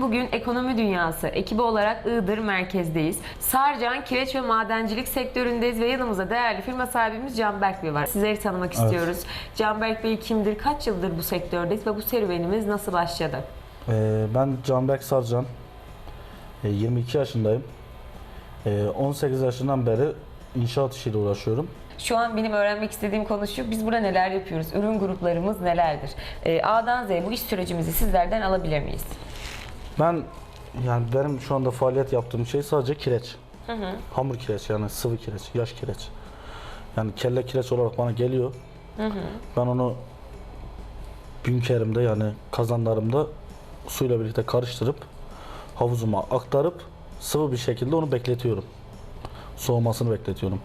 Bugün Ekonomi Dünyası ekibi olarak Iğdır merkezdeyiz. Sarcan, kireç ve madencilik sektöründeyiz ve yanımızda değerli firma sahibimiz Canberk Bey var. Sizleri tanımak Evet. istiyoruz. Canberk Bey kimdir, kaç yıldır bu sektördeyiz ve bu serüvenimiz nasıl başladı? Ee, ben Canberk Sarcan. Ee, 22 yaşındayım. Ee, 18 yaşından beri inşaat işiyle uğraşıyorum. Şu an benim öğrenmek istediğim konu şu, biz burada neler yapıyoruz? Ürün gruplarımız nelerdir? Ee, A'dan Z'ye bu iş sürecimizi sizlerden alabilir miyiz? Ben yani benim şu anda faaliyet yaptığım şey sadece kireç. Hamur kireç yani sıvı kireç, yaş kireç. Yani kelle kireç olarak bana geliyor. Ben onu bünkerimde yani kazanlarımda suyla birlikte karıştırıp havuzuma aktarıp sıvı bir şekilde onu bekletiyorum. Soğumasını bekletiyorum.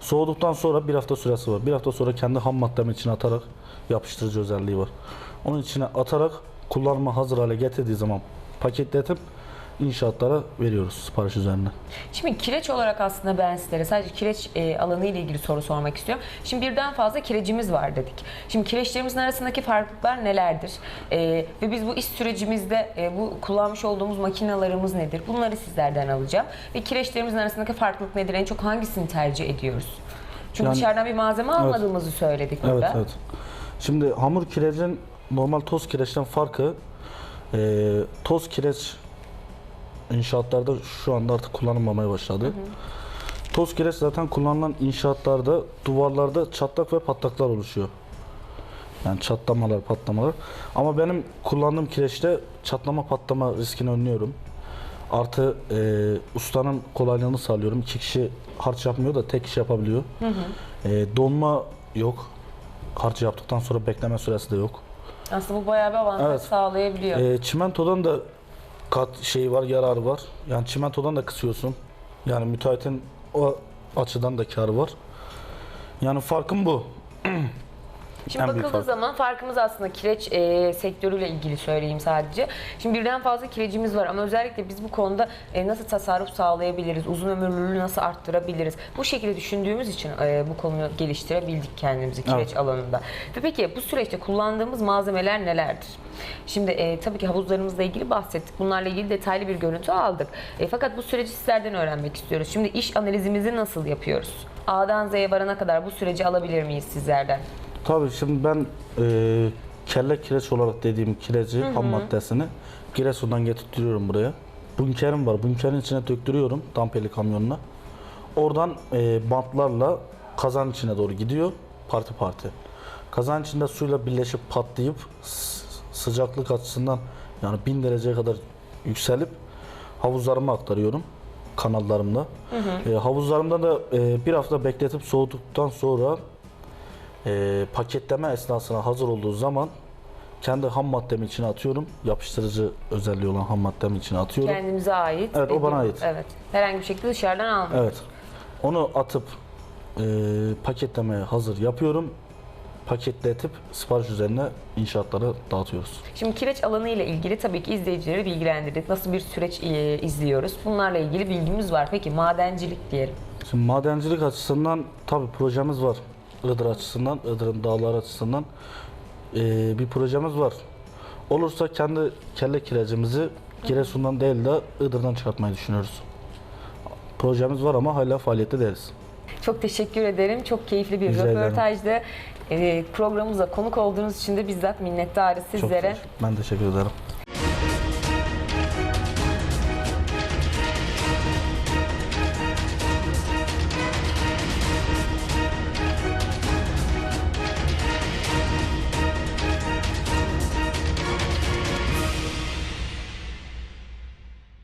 Soğuduktan sonra bir hafta süresi var. Bir hafta sonra kendi ham maddemin içine atarak yapıştırıcı özelliği var. Onun içine atarak kullanıma hazır hale getirdiği zaman paketletip inşaatlara veriyoruz sipariş üzerine. Şimdi kireç olarak aslında ben sizlere sadece kireç e, alanı ile ilgili soru sormak istiyorum. Şimdi birden fazla kirecimiz var dedik. Şimdi kireçlerimizin arasındaki farklılıklar nelerdir? E, ve biz bu iş sürecimizde e, bu kullanmış olduğumuz makinalarımız nedir? Bunları sizlerden alacağım. Ve kireçlerimizin arasındaki farklılık nedir? En çok hangisini tercih ediyoruz? Çünkü Yani- dışarıdan bir malzeme almadığımızı söyledik burada. Evet evet. Şimdi hamur kirecin normal toz kireçten farkı e, toz kireç inşaatlarda şu anda artık kullanılmamaya başladı. Toz kireç zaten kullanılan inşaatlarda duvarlarda çatlak ve patlaklar oluşuyor. Yani çatlamalar, patlamalar. Ama benim kullandığım kireçte çatlama patlama riskini önlüyorum. Artı e, ustanın kolaylığını sağlıyorum. İki kişi harç yapmıyor da tek kişi yapabiliyor. E, donma yok. Harç yaptıktan sonra bekleme süresi de yok. Aslında bu bayağı bir avantaj Evet. sağlayabiliyor. E, çimentodan da kat şey var, yararı var. Yani çimentodan da kısıyorsun. Yani müteahhitin o açıdan da karı var. Yani farkım bu. Şimdi en bakıldığı fark. zaman farkımız aslında kireç e, sektörüyle ilgili söyleyeyim sadece. Şimdi birden fazla kirecimiz var ama özellikle biz bu konuda e, nasıl tasarruf sağlayabiliriz, uzun ömürlülüğü nasıl arttırabiliriz? Bu şekilde düşündüğümüz için e, bu konuyu geliştirebildik kendimizi kireç Evet. alanında. Ve peki bu süreçte kullandığımız malzemeler nelerdir? Şimdi e, tabii ki havuzlarımızla ilgili bahsettik. Bunlarla ilgili detaylı bir görüntü aldık. E, fakat bu süreci sizlerden öğrenmek istiyoruz. Şimdi iş analizimizi nasıl yapıyoruz? A'dan Z'ye varana kadar bu süreci alabilir miyiz sizlerden? Tabii şimdi ben e, kelle kireç olarak dediğim kireci ham maddesini Giresun'dan getirtiyorum buraya. Bunkerim var. Bunkerin içine döktürüyorum dampeli kamyonuna. Oradan e, bantlarla kazan içine doğru gidiyor parti parti. Kazan içinde suyla birleşip patlayıp sıcaklık açısından yani 1000 dereceye kadar yükselip havuzlarıma aktarıyorum kanallarımda. E, havuzlarımda da e, bir hafta bekletip soğuduktan sonra e, paketleme esnasına hazır olduğu zaman kendi ham maddemin içine atıyorum. Yapıştırıcı özelliği olan ham maddemin içine atıyorum. Kendimize ait. Evet, o bana ait. Evet. Herhangi bir şekilde dışarıdan almıyoruz. Evet. Onu atıp e, paketlemeye hazır yapıyorum. Paketletip sipariş üzerine inşaatlara dağıtıyoruz. Şimdi kireç alanı ile ilgili tabii ki izleyicileri bilgilendirdik. Nasıl bir süreç e, izliyoruz? Bunlarla ilgili bilgimiz var. Peki madencilik diyelim. Şimdi madencilik açısından tabii projemiz var. Iğdır açısından, Iğdır'ın dağları açısından e, bir projemiz var. Olursa kendi kelle kirecimizi Giresun'dan değil de Iğdır'dan çıkartmayı düşünüyoruz. Projemiz var ama hala faaliyette değiliz. Çok teşekkür ederim. Çok keyifli bir Rica ederim. röportajdı. E, programımıza konuk olduğunuz için de bizzat minnettarız Çok sizlere. teşekkür- ben teşekkür ederim.